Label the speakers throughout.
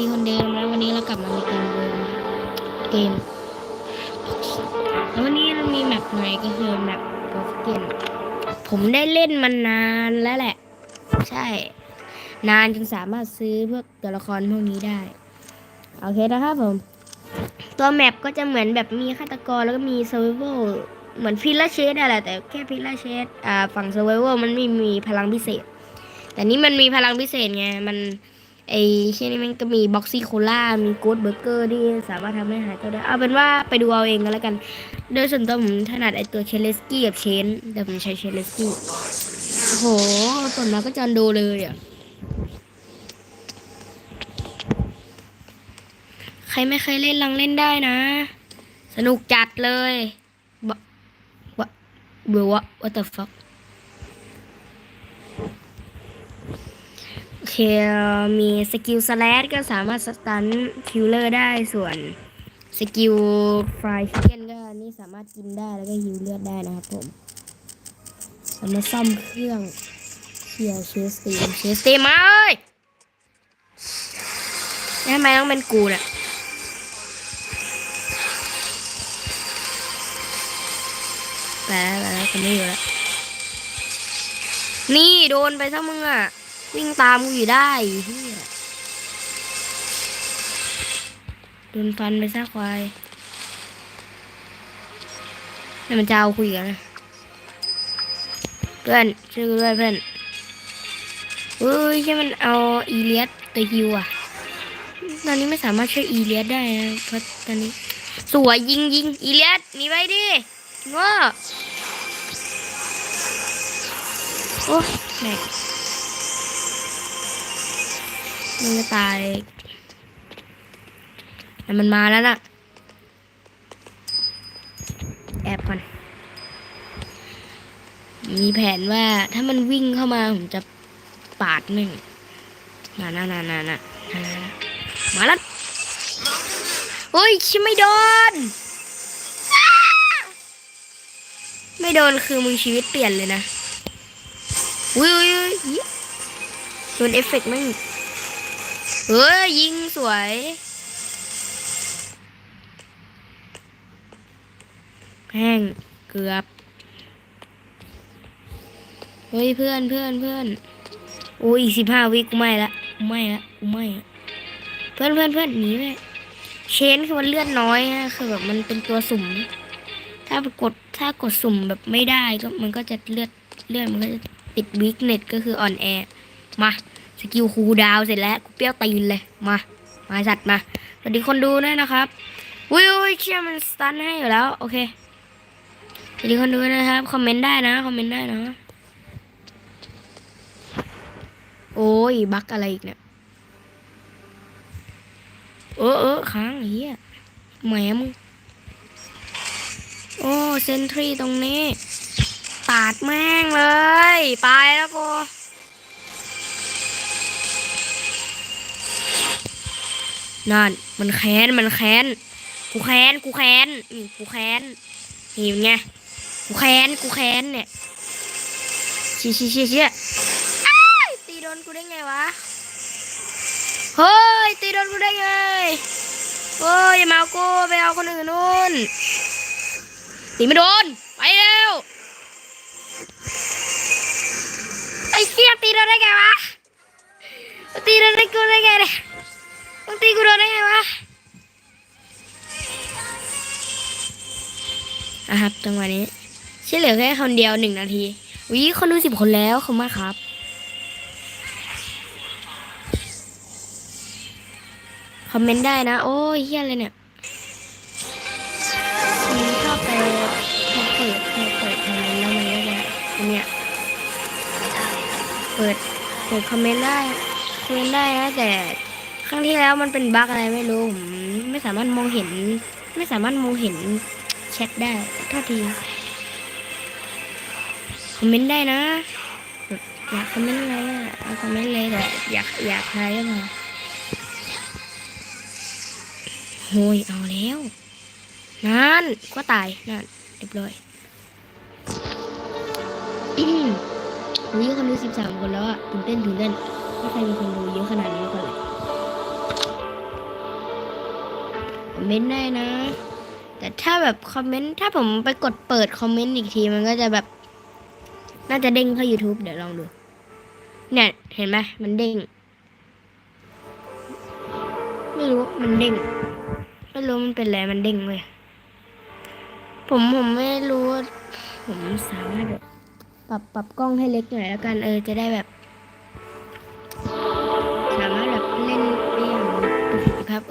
Speaker 1: ดีคนเดิมแล้ววันนี้เรากลับมาในเกมเดิมเกมแล้ววันนี้เรามีแมปใหม่ก็คือแมปโกสเกนผมได้เล่นมันานแล้วแหละ ใช่ นานจนสามารถซื้อพวกตัวละครพวกนี้ได้โอเคนะครับผม ตัวแมปก็จะเหมือนแบบมีฆาตกรแล้วก็มีเซอร์ไวลเหมือนพิลาเชดอะไรแต่แค่พิลาเชดอ่าฝั่งเซอร์ไวลมันไม่มีพลังพิเศษ แต่นี่มันมีพลังพิเศษไงมัน ไอเช่นนี้มันก็มีบ็อกซี่โคล่ามีกู๊ดเบอร์เกอร์ที่สามารถทำให้หายตัวได้ เอาเป็นว่าไปดูเอาเองก็แล้วกัน โดยส่วนตัวผมถนัดไอตัวเชลเลสกี้กับเชนแต่ผมใช้เชลเลสกี้โอ้โหตอนมาก็จอนโดเลยอะ ใครไม่เคยเล่นลองเล่นได้นะ สนุกจัดเลยบะบะเบื่อวะ what the fuck โอ เคมีสกิลสแลชก็สามารถสตันคิลเลอร์ได้ส่วนสกิลฟรายชิคเก้นก็นี่สามารถกินได้แล้วก็ฮิวเลือดได้นะครับผมสามารถซ่อมเครื่องเคลียร์เชสตีมเชสตีมมาเอ้ยทำไมต้องเป็นกูเนี่ยไปแล้วไปแล้วคนนี้อยู่แล้วนี่โดนไปซะมึงอะ วิ่งตามกูอยู่ได้เฮียโดนฟันไปซะควายแล้วมันจะเอาคุยกันนะเพื่อนช่วยกูด้วยเพื่อนเฮ้ยใช่มันเอาอีเลียสตัวฮิวอะ ตอนนี้ไม่สามารถช่วยอีเลียสได้นะเพราะตอนนี้ สวยยิงยิงอีเลียสหนีไปดิง้อโอ้ยแม่ มันจะตายแต่มันมาแล้วนะแอบก่อน มีแผนว่าถ้ามันวิ่งเข้ามา ผมจะปาดหนึ่งนานานานานามาแล้วโอ้ยชิไม่โดน ไม่โดนคือมึงชีวิตเปลี่ยนเลยนะ อุ้ยอุ้โดนเอฟเฟกต์ไม่ เฮ้ย ยิงสวย แห้งเกือบ เฮ้ย เพื่อนเพื่อนเพื่อนโอ้ยอีกสิบห้าวิกูไม่ละกูไม่ละกูไม่ละเพื่อนเพื่อนเพื่อนหนีไปเชนคือมันเลือดน้อยฮะคือแบบมันเป็นตัวสุ่ม ถ้ากดถ้ากดสุ่มแบบไม่ได้ก็มันก็จะเลือดเลือดมันก็จะติดวิกเน็ตก็คืออ่อนแอมา สกิลคูดาวเสร็จแล้วกูเปรี้ยวตีนเลยมามาจัดมาสวัสดีคนดูด้วยนะครับวิวเชื่อมันสตันให้อยู่แล้วโอเคสวัสดีคนดูนะครับคอมเมนต์ได้นะคอมเมนต์ได้นะโอ้ยบักอะไรอีกเนี่ยเออเออค้างไอ้เหี้ยแหมมึงโอ้เซนทรีตรงนี้ปาดแม่งเลย ไปแล้วกู นั่นมันแค้นมันแค้นกูแค้นกูแค้นอืมกูแค้นนี่เป็นไงกูแค้นกูแค้นเนี่ยเชี่ยเชี่ยเชี่ยเชี่ยอ้ตีโดนกูได้ไงวะเฮ้ยตีโดนกูได้ไงเฮ้ยอย่ามาเอากูไปเอาคนอื่นนู่นตีไม่โดนไปเร็วไอ้เชี่ยตีโดนได้ไงวะตีโดนได้กูได้ไงเนี่ย มึงตีกูโดนได้ไงวะอะครับจังหวะนี้ช่เหลือแค่คนเดียวหนึ่งนาทีวิคนดูสิบคนแล้วขอบคุณมากครับ คอมเมนต์ได้นะ โอ้ยเฮียอะไรเนี่ยมันชอบไปเปิดเปิดคอมเมนต์แล้วมันก็จะเนี่ยเปิดเปิดคอมเมนต์ได้คอมเมนต์ได้นะแต่ ครั้งที่แล้วมันเป็นบั๊กอะไรไม่รู้ผมไม่สามารถมองเห็น ไม่สามารถมองเห็นแชทได้โทษทีคอมเมนต์ได้นะ อยากคอมเมนต์อะไรอะเอาคอมเมนต์เลยแต่อยากอยากใครก็มาโอ้ยเอาแล้ว นั่นก็ตายนั่นเรียบร้อยอุ้ยคนดูสิบสามคนแล้วอะตื่นเต้นตื่นเต้นไม่เคยมีคนดูเยอะขนาดนี้ก่อน คอมเมนต์ได้นะ แต่ถ้าแบบคอมเมนต์ถ้าผมไปกดเปิดคอมเมนต์อีกทีมันก็จะแบบ น่าจะเด้งเข้า YouTube เดี๋ยวลองดู เนี่ยเห็นไหมมันเด้ง ไม่รู้มันเด้ง ไม่รู้มันเป็นอะไรมันเด้งเลยผมผมไม่รู้ ผมสามารถแบบปรับปรับกล้องให้เล็กหน่อยแล้วกันเออจะได้แบบ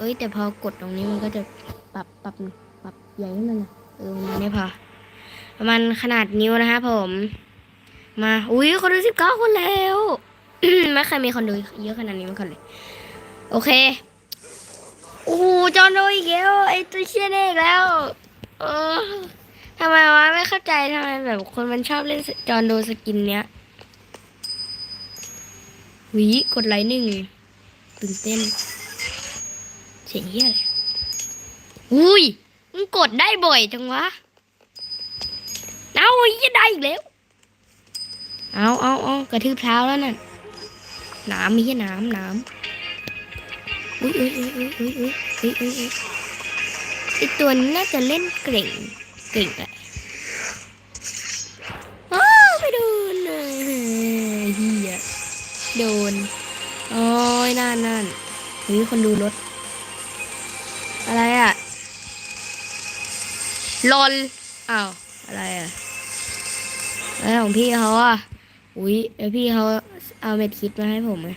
Speaker 1: อ้ยแต่พอกดตรงนี้มันก็จะปรับปรับปรับใหญ่ขึ้นมาน่อยเออมันไม่พอประมาณขนาดนิ้วนะคะผม มาอุ้ยคนดูสิบเก้าคนแล้วไม่เคยมีคนดูเยอะขนาดนี้มาก่อนเลย โอเคโอ้โหจอนโดอีกแล้วไอตัวเชี่ยนี่อีกแล้วเออทำไมวะไม่เข้าใจทำไมแบบคนมันชอบเล่นจอนโดสกินเนี้ยหวีกดไลค์หนึ่งตื่นเต้น สียงเฮียอะไรอุ้ยมึงกดได้บ่อยจังวะ เอาเฮียได้อีกแล้ว เอาเอาเอากระทืบเท้าแล้วนั่นน้ำมีแค่น้ำน้ำอุ้ยอุ้ยอุ้ยอุ้ยอุ้ยอุ้ยอุ้ยอุ้ยไอตัวนี้น่าจะเล่นเก่งเก่งแหละอ้าวไปโดนเลยเฮียโดน โอ้ยนั่นนั่นเฮ้ยคนดูรถ อะไรอะลนอ้าวอะไรอะอะไรของพี่เขาอะอุ้ยแล้วพี่เขาเอาเม็ดคิดมาให้ผมไง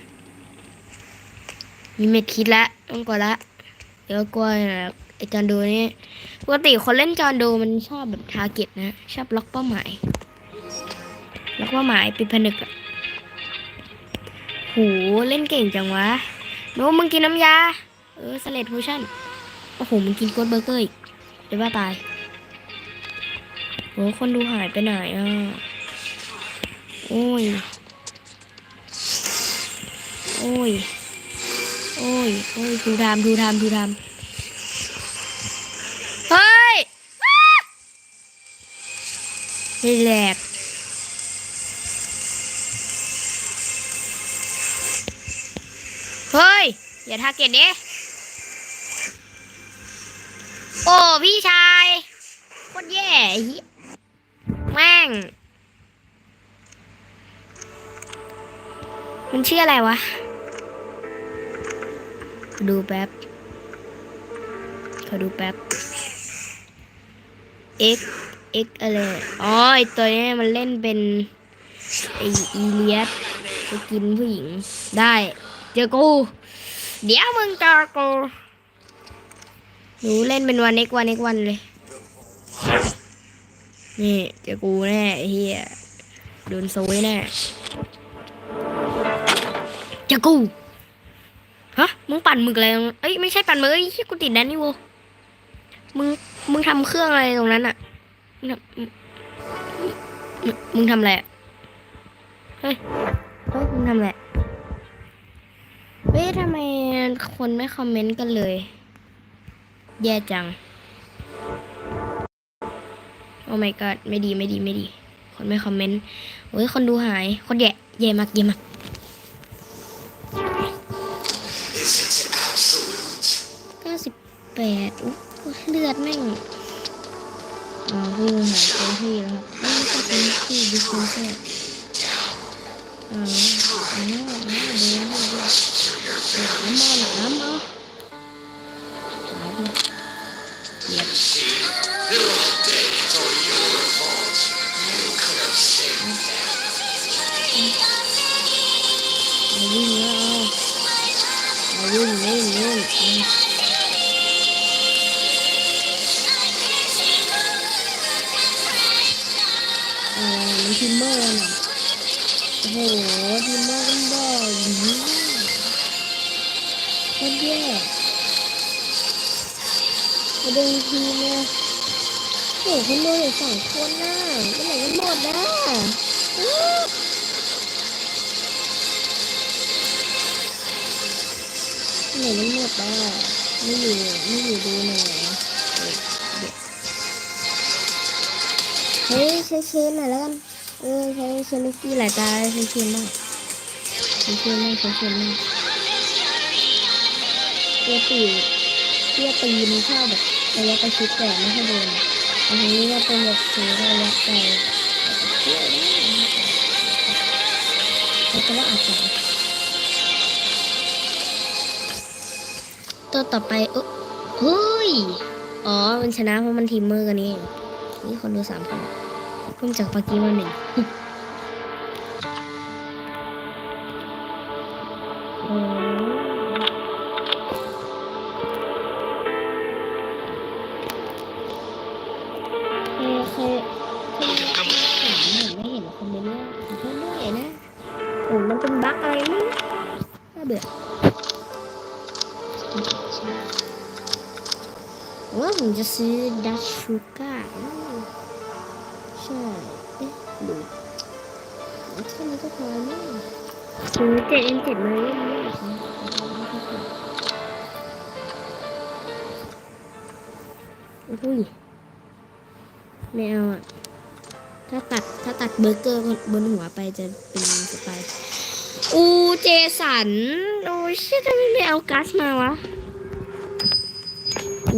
Speaker 1: มีเม็ดคิดละต้องกดละเดี๋ยวกลัวนะไอจอนดูนี่ปกติคนเล่นจอนดูมันชอบแบบทาร์เก็ตนะชอบล็อกเป้าหมายล็อกเป้าหมายปิดผนึกอะโหเล่นเก่งจังวะโน้มึงกินน้ำยา เออสเลดโพชั่น โอ้โหมึงกินโกดเบอร์เกอร์อีกเดี๋ยวว่าตายโอ้คนดูหายไปไหนอะ โอ้ย โอ้ย โอ้ย โอ้ย ดูทำดูทำดูทำเฮ้ยอ้าไม่แหลกเฮ้ย อย่าทาเก็ตดิ โอ้พี่ชายโคตรแย่ไอ้เหี้ยแม่ง มันชื่ออะไรวะ ดูแป๊บ ขอดูแป๊บ x x อะไร อ๋อไอตัวนี้มันเล่นเป็นไออีเลียสไปกินผู้หญิงได้ เจอกู เดี๋ยวมึงเจอกู หนูเล่นเป็นวันเอกวันเอกวันเลย นี่เจอกูแน่เฮียโดนโซยแน่เจอกูฮะมึงปั่นมึกอะไรเอ้ยไม่ใช่ปั่นมึกเอ้ยกูติดแดนนี่โวมึงมึงทำเครื่องอะไรตรงนั้นอะมึงทำอะไรเฮ้ยเฮ้ยมึงทำอะไรเฮ้ยทำไมคนไม่คอมเมนต์กันเลย แย่จัง โอ้ my god ไม่ดีไม่ดีไม่ดี คนไม่คอมเมนต์โอ้ยคนดูหาย คนแย่แย่มากแย่มากเก้าสิบแปดเลือดแม่งอ๋อคือหายเต็มที่แล้วครับไม่ใช่เต็มที่ดิสเซนอ๋ออ๋ออ๋อเดินเดินเดินน้ำเอาน้ำเอา see little day. สองคนน่ะไปไหนกันหมดอะอื้อไหนมันหมดอะไม่อยู่ไม่อยู่ดูหน่อยเฮ้ยใช้เชนหน่อยแล้วกันเออใช้เชนลูกกี้หลายตาใช้เชนบ้างใช้เชนบ้างใช้เชนบ้างตัวปีเตี้ยตีมันชอบแบบระยะประชิดแต่ไม่ให้โดน อันนี้ก็เป็นแบบสูงระยะไกลเตี้ยได้แล้วก็ว่าอาจจะตัวต่อไปเออเฮ้ย อ๋อ มันชนะเพราะมันทีมเมอร์กันนี่เองนี่คนดูสามคนเพิ่มจากปากีมาหนึ่ง ชูก้าใช่เอ๊ะหรือแค่นี้ก็พอแล้วซื้อเจ็ดเอ็นเจ็ดมาเล่นไม่ได้โอ้โหไม่เอาอะ ถ้าตัดถ้าตัดเบอร์เกอร์บนหัวไปจะเป็นสไปอูเจสัน โอ้ยเชี่ยทำไมไม่เอากัสมาวะ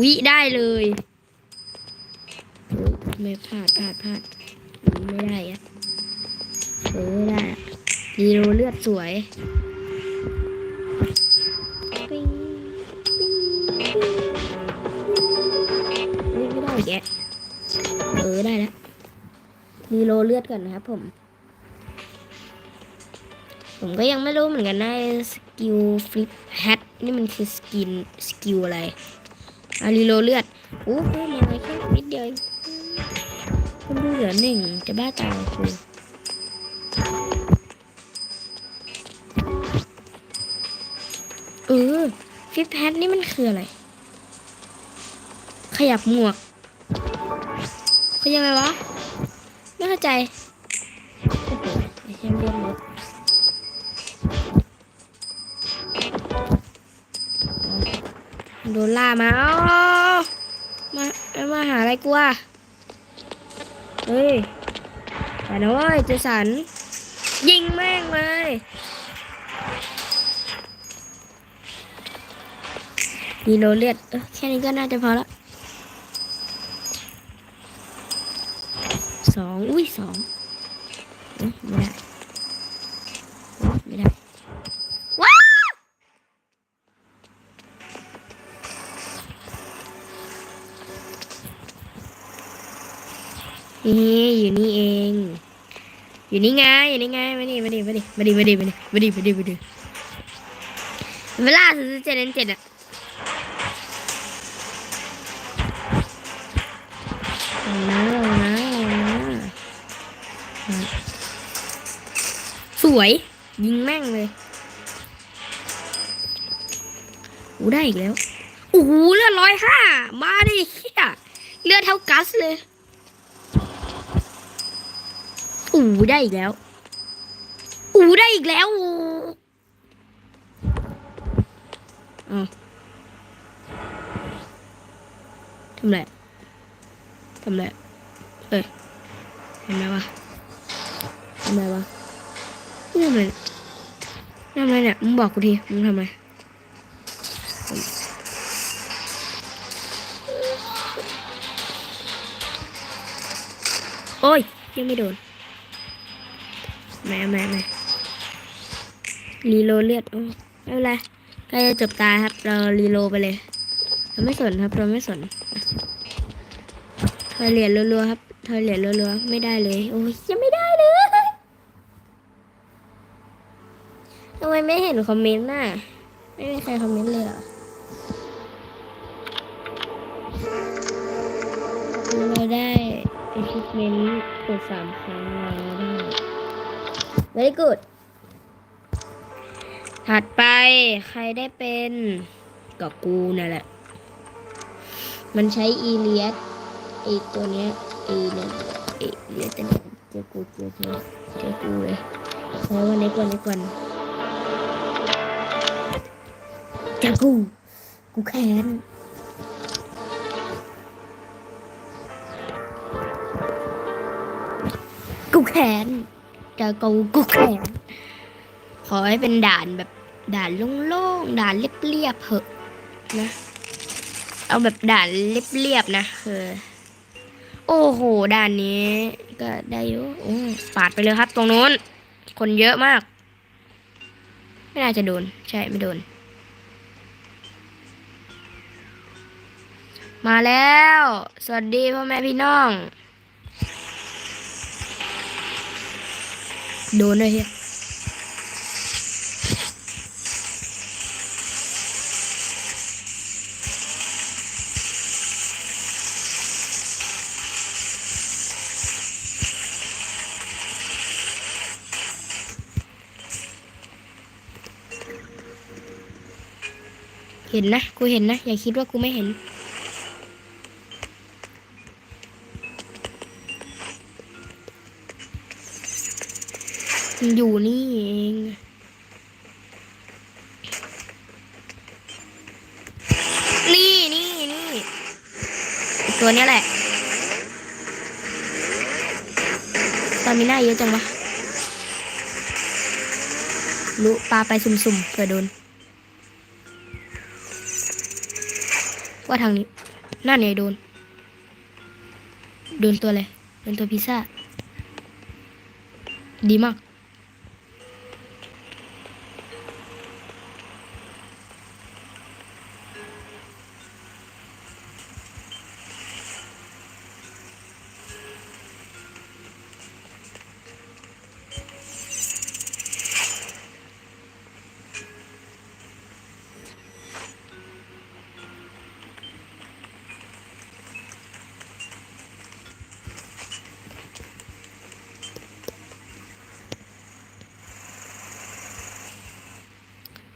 Speaker 1: วิได้เลย ไม่พลาดพลาดพลาดไม่ได้อะเออไม่ได้อะดีโรเลือดสวยปิ้งปิ้งปิ้งเฮ้ยไม่ได้แกะเออได้แล้วดีโรเลือดก่อนนะครับผม ผมก็ยังไม่รู้เหมือนกันนะสกิลฟลิปแฮทนี่มันคือสกินสกิลอะไรอารีโลเลือดโอ้เพิ่มาแค่นิดเดียว คนดูเหลือหนึ่งจะบ้าตายคือเออฟิปแพทนี่มันคืออะไร ขยับหมวกคือยังไงวะ ไม่เข้าใจโอ้โหไอเทมเรียนรถโดนล่ามาเอามาเอามาหาอะไรกูอะ เฮ้ยไปนะเว้ยเจสัน ยิงแม่งเลยมีโลเลือดแค่นี้ก็น่าจะพอละสองอุ้ยสองไม่ได้ นี่อยู่นี่เอง อยู่นี่ไงอยู่นี่ไงมาดิมาดิมาดิมาดิมาดิมาดิมาดิมาดิมาดิเวลาซื้อเจ็ดเอ็นเจ็ดอะเอานะเอานะเอานะสวย ยิงแม่งเลยอู้ได้อีกแล้วโอ้โหเลือดร้อยห้ามาดิเฮียเลือดเท่ากัสเลย อู้ได้อีกแล้ว อู้ได้อีกแล้วอู้อ้าวทำไรทำไรเอ้ยเห็นไหมวะทำไมวะนี่ทำไมทำไมเนี่ยมึงบอกกูทีมึงทำไมโอ้ยยังไม่โดน ม่แม่แม่รีโลเลือดไม่เป็นไรใกล้จะจบตาครับ เรารีโลไปเลย เราไม่สนครับเราไม่สนทอยเหรียญรัวๆครับทอยเหรียญรัวๆไม่ได้เลย โอ้ยยังไม่ได้เลยทำไมไม่เห็นคอมเมนต์น่ะไม่มีใครคอมเมนต์เลยเหรอเราได้ achievement กดสามครั้งแล้วได้ very good ถัดไปใครได้เป็นก็กูนั่นแหละ มันใช้อีเลียสไอตัวเนี้ยไอเนี่ยไอเรียกแต่เนี่ยเจอกูเจอเจอเจอกูเลยแล้ววันนี้ก่อนนี้ก่อนเจอกู กูแค้นกูแค้น จอกูกูแค้นขอให้เป็นด่านแบบด่านโล่งๆด่านเรียบๆเหอะนะ เอาแบบด่านเรียบๆนะคือโอ้โหด่านนี้ ก็ได้อยู่ปาดไปเลยครับ ตรงนู้น คนเยอะมาก ไม่น่าจะโดน ใช่ไม่โดน มาแล้ว สวัสดีพ่อแม่พี่น้อง โดนเลยเฮียเห็นนะ กูเห็นนะ อย่าคิดว่ากูไม่เห็น อยู่นี่เองนี่นี่นี่ตัวเนี้ยแหละตอนมีหน้าเยอะจังวะรู้ปลาไปสุ่มๆเผื่อโดนว่าทางนี้นั่นไงโดน โดนตัวอะไรโดนตัวพิซซ่า ดีมาก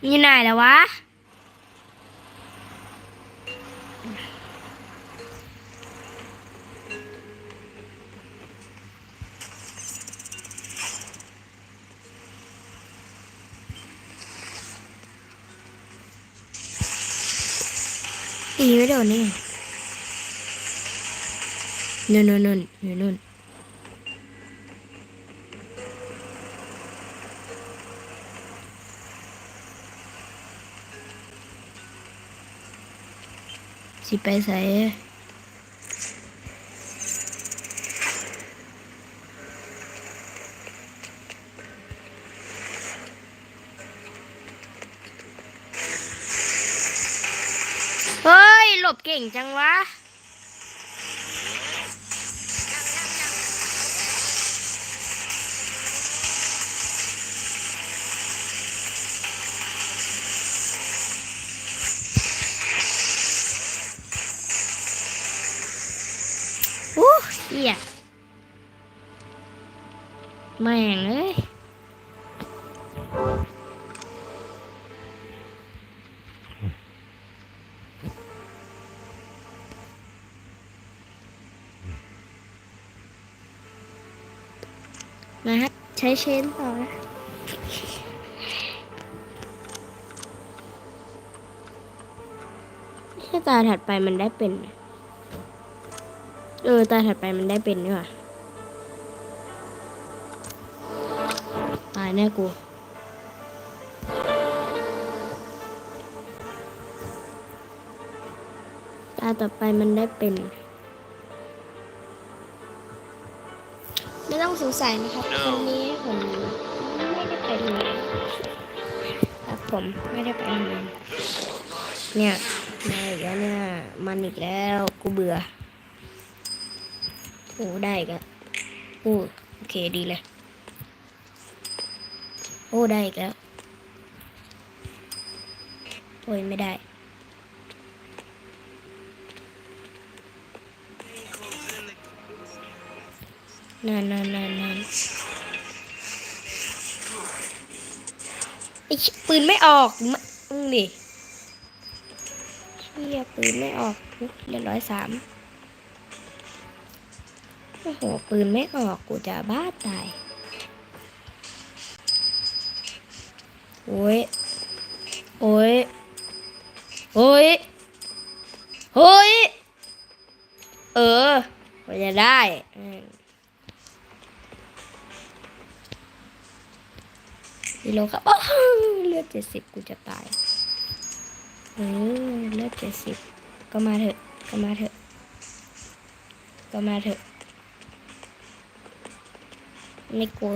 Speaker 1: นี่ไหนแล้ววะ ตีไม่โดนนี่นู่นนู่น สิไป อู้เหี้ยแม่งเอ้ยมาครับใช้เชนต่อนะถ้าตาถัดไปมันได้เป็น เออตาถัดไปมันได้เป็นนี่หว่าตายแน่กูตาต่อไปมันได้เป็น ไม่ต้องสงสัยนะครับวันนี้ผมไม่ได้ไปโรงเรียนครับผมไม่ได้ไปโรงเรียนเนี่ยมาอีกแล้วเนี่ย มันอีกแล้ว กูเบื่อ โอ้ได้อีก็โอ้โอเคดีเลย โอ้ได้อีกแล้ว โอ้ยไม่ได้ นานนานนานนานไอ้ปืนไม่ออกมึงนี่เชี่ยปืนไม่ออกเรียบร้อยสาม โอ้โห ปืนไม่ออก กูจะบ้าตาย โอ้ย โอ้ย โอ้ย โอ้ย เออกูจะได้ดีโลครับเลือดเจ็ดสิบกูจะตายเออเลือดเจ็ดสิบก็มาเถอะ ก็มาเถอะ ก็มาเถอะ ไม่กลัว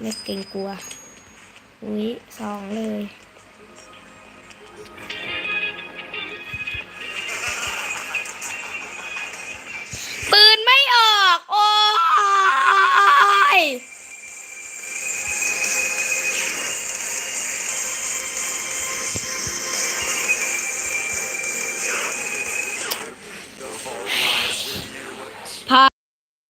Speaker 1: ไม่เกรงกลัว อุ้ยสองเลย